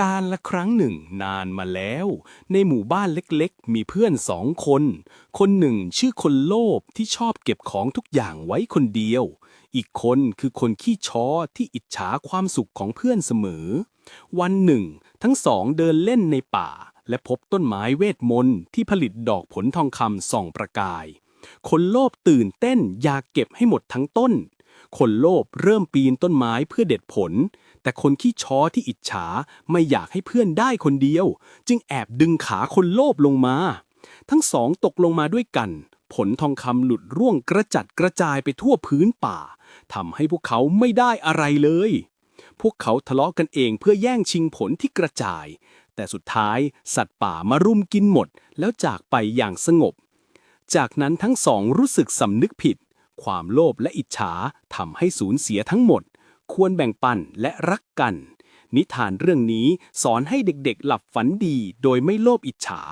การละครั้งหนึ่งนานมาแล้ว ในหมู่บ้านเล็กๆ มีเพื่อนสองคน คนหนึ่งชื่อคนโลภที่ชอบเก็บของทุกอย่างไว้คนเดียว อีกคนคือคนขี้ช้อที่อิจฉาความสุขของเพื่อนเสมอ วันหนึ่ง ทั้งสองเดินเล่นในป่า และพบต้นไม้เวทมนต์ที่ผลิตดอกผลทองคำส่องประกาย คนโลภตื่นเต้นอยากเก็บให้หมดทั้งต้น คนโลภเริ่มปีนต้นไม้เพื่อเด็ดผล แต่คนขี้ช้อที่อิจฉาไม่อยากให้เพื่อนได้คนเดียว จึงแอบดึงขาคนโลภลงมา ทั้งสองตกลงมาด้วยกัน ผลทองคำหลุดร่วงกระจัดกระจายไปทั่วพื้นป่าทำให้พวกเขาไม่ได้อะไรเลย พวกเขาทะเลาะกันเองเพื่อแย่งชิงผลที่กระจาย แต่สุดท้ายสัตว์ป่ามารุมกินหมด แล้วจากไปอย่างสงบ จากนั้นทั้งสองรู้สึกสำนึกผิด ความโลภและอิจฉาทำให้สูญเสียทั้งหมด ควรแบ่งปันและรักกัน นิทานเรื่องนี้สอนให้เด็กๆ หลับฝันดีโดยไม่โลภอิจฉา